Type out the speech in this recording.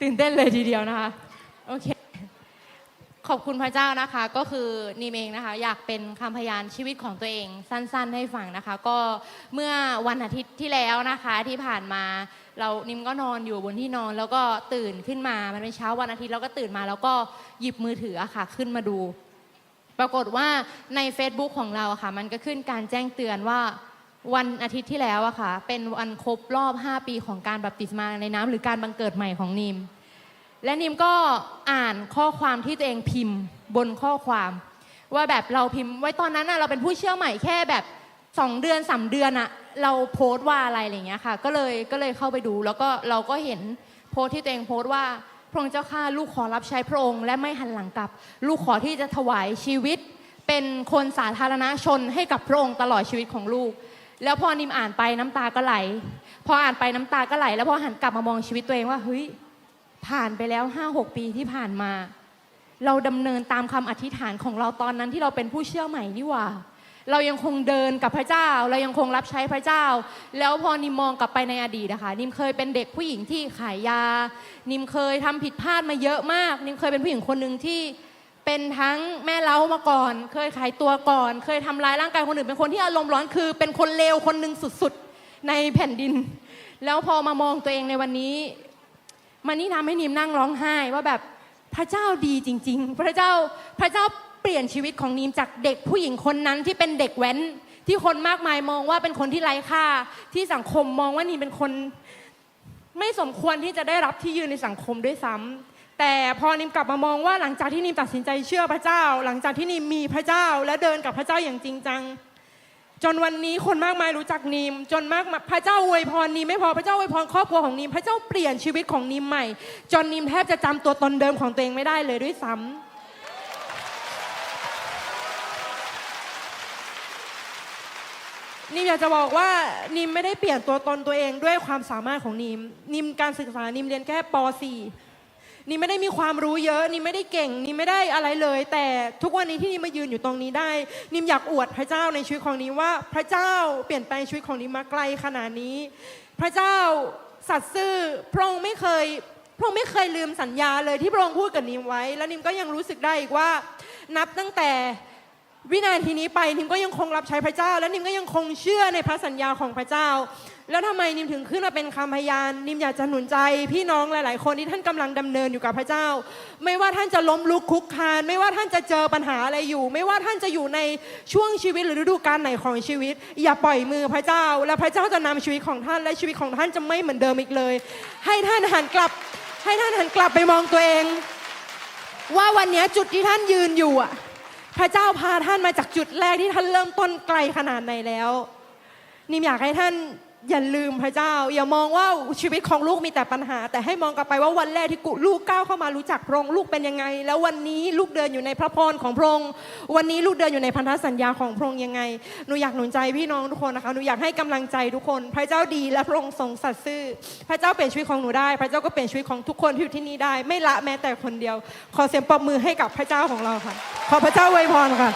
ตื่นเต้นเลยทีเดียวนะคะ โอเค ขอบคุณพระเจ้านะคะ ก็คือนิมเองนะคะ อยากเป็นคำพยานชีวิตของตัวเองสั้น ๆ ให้ฟังนะคะ ก็เมื่อวันอาทิตย์ที่แล้วนะคะที่ผ่านมาเรานิมก็นอนอยู่บนที่นอนแล้วก็ตื่นขึ้นมา มันเป็นเช้าวันอาทิตย์แล้วก็ตื่นมา แล้วก็หยิบมือถืออะค่ะ ขึ้นมาดู ปรากฏว่าใน Facebook ของเราค่ะ มันก็ขึ้นการแจ้งเตือนว่า วันอาทิตย์ที่แล้วอะค่ะ เป็นวันครบรอบ 5 ปีของการบัพติศมาในน้ำหรือการบังเกิดใหม่ของนิม และนิมก็อ่านข้อความที่ตัวเองพิมพ์บนข้อความ ว่าแบบเราพิมพ์ไว้ตอนนั้นอะเราเป็นผู้เชื่อใหม่แค่แบบ 2 เดือนสาเดือนอะเราโพสต์ว่าอะไรอะไรอย่างเงี้ยค่ะ ก็เลยก็เลยเข้าไปดู แล้วก็เราก็เห็นโพสต์ที่ตัวเองโพสต์ว่าพระองค์เจ้าข้าลูกขอรับใช้พระองค์และไม่หันหลังกลับ ลูกขอที่จะถวายชีวิต เป็นคนสาธารณชนให้กับพระองค์ตลอดชีวิตของลูก แล้วพอนิมอ่านไปน้ำตาก็ไหล พออ่านไปน้ำตาก็ไหล แล้วพอหันกลับมามองชีวิตตัวเองว่าเฮ้ยผ่านไปแล้ว5-6ปีที่ผ่านมา เราดำเนินตามคำอธิษฐานของเราตอนนั้นที่เราเป็นผู้เชื่อใหม่นี่หว่า เรายังคงเดินกับพระเจ้า เรายังคงรับใช้พระเจ้า แล้วพอนิมมองกลับไปในอดีตนะคะ นิมเคยเป็นเด็กผู้หญิงที่ขายยา นิมเคยทำผิดพลาดมาเยอะมาก นิมเคยเป็นผู้หญิงคนหนึ่งที่ เป็นทั้งแม่เล้ามาก่อน เคยขายตัวก่อน เคยทำร้ายร่างกายคนอื่นเป็นคนที่อารมณ์ร้อนคือ เป็นคนเลวคนหนึ่งสุดๆในแผ่นดิน แล้วพอมามองตัวเองในวันนี้ มันนี่ทำให้นิมนั่งร้องไห้ว่าแบบพระเจ้าดีจริง ๆ พระเจ้าพระเจ้าเปลี่ยนชีวิตของนิมจากเด็กผู้หญิงคนนั้นที่เป็นเด็กแว้นที่คนมากมายมองว่าเป็นคนที่ไร้ค่า ที่สังคมมองว่านิมเป็นคน ไม่สมควรที่จะได้รับที่ยืนในสังคมด้วยซ้ำ แต่พอนิมกลับมามองว่าหลังจากที่นิมตัดสินใจเชื่อพระเจ้า หลังจากที่นิมมีพระเจ้าและเดินกับพระเจ้าอย่างจริงจัง จนวันนี้คนมากมายรู้จักนีมจนมากพระเจ้าอวยพรนีมไม่พอพระเจ้าอวยพรครอบครัวของนีมพระเจ้าเปลี่ยนชีวิตของนีมใหม่ จนนีมแทบจะจำตัวตนเดิมของตัวเองไม่ได้เลยด้วยซ้ำนิมอยากจะบอกว่านิมไม่ได้เปลี่ยนตัวตนตัวเองด้วยความสามารถของนิมนิมการศึกษานิมเรียนแค่ป .4 นี่ไม่ได้มีความรู้เยอะ นี่ไม่ได้เก่ง นี่ไม่ได้อะไรเลย แต่ทุกวันนี้ที่นี่มายืนอยู่ตรงนี้ได้ นิมอยากอวดพระเจ้าในชีวิตของนี้ว่า พระเจ้าเปลี่ยนแปลงชีวิตของนิมมาไกลขนาดนี้ พระเจ้าสัตย์ซื่อพระองค์ไม่เคยพระองค์ไม่เคยลืมสัญญาเลยที่พระองค์พูดกับนิมไว้ และนิมก็ยังรู้สึกได้อีกว่า นับตั้งแต่ วินาทีนี้ไปนิมก็ยังคงรับใช้พระเจ้า และนิมก็ยังคงเชื่อในพระสัญญาของพระเจ้า แล้วทำไมนิมถึงขึ้นมาเป็นคำพยานนิมอยากจะหนุนใจพี่น้องหลาย ๆ คนที่ท่านกำลังดำเนินอยู่กับพระเจ้า ไม่ว่าท่านจะล้มลุกคลุกคลาน ไม่ว่าท่านจะเจอปัญหาอะไรอยู่ ไม่ว่าท่านจะอยู่ในช่วงชีวิตหรือฤดูกาลไหนของชีวิต อย่าปล่อยมือพระเจ้า และพระเจ้าจะนำชีวิตของท่านและชีวิตของท่านจะไม่เหมือนเดิมอีกเลย ให้ท่านหันกลับ ให้ท่านหันกลับไปมองตัวเอง ว่าวันนี้จุดที่ท่านยืนอยู่อะ พระเจ้าพาท่านมาจากจุดแรกที่ท่านเริ่มต้นไกลขนาดไหนแล้ว นิมอยากให้ท่าน อย่าลืมพระเจ้า อย่ามองว่าชีวิตของลูกมีแต่ปัญหา แต่ให้มองกลับไปว่าวันแรกที่กุลูกก้าวเข้ามารู้จักพระองค์ลูกเป็นยังไง แล้ววันนี้ลูกเดินอยู่ในพระพรของพระองค์วันนี้ลูกเดินอยู่ในพันธสัญญาของพระองค์ยังไงหนูอยากหนุนใจพี่น้องทุกคนนะคะหนูอยากให้กำลังใจทุกคน พระเจ้าดีและพระองค์ทรงสัตย์ซื่อ พระเจ้าเปลี่ยนชีวิตของหนูได้ พระเจ้าก็เปลี่ยนชีวิตของทุกคนที่อยู่ที่นี่ได้ ไม่ละแม้แต่คนเดียว ขอเสียงปรบมือให้กับพระเจ้าของเราค่ะ ขอพระเจ้าอวยพรค่ะ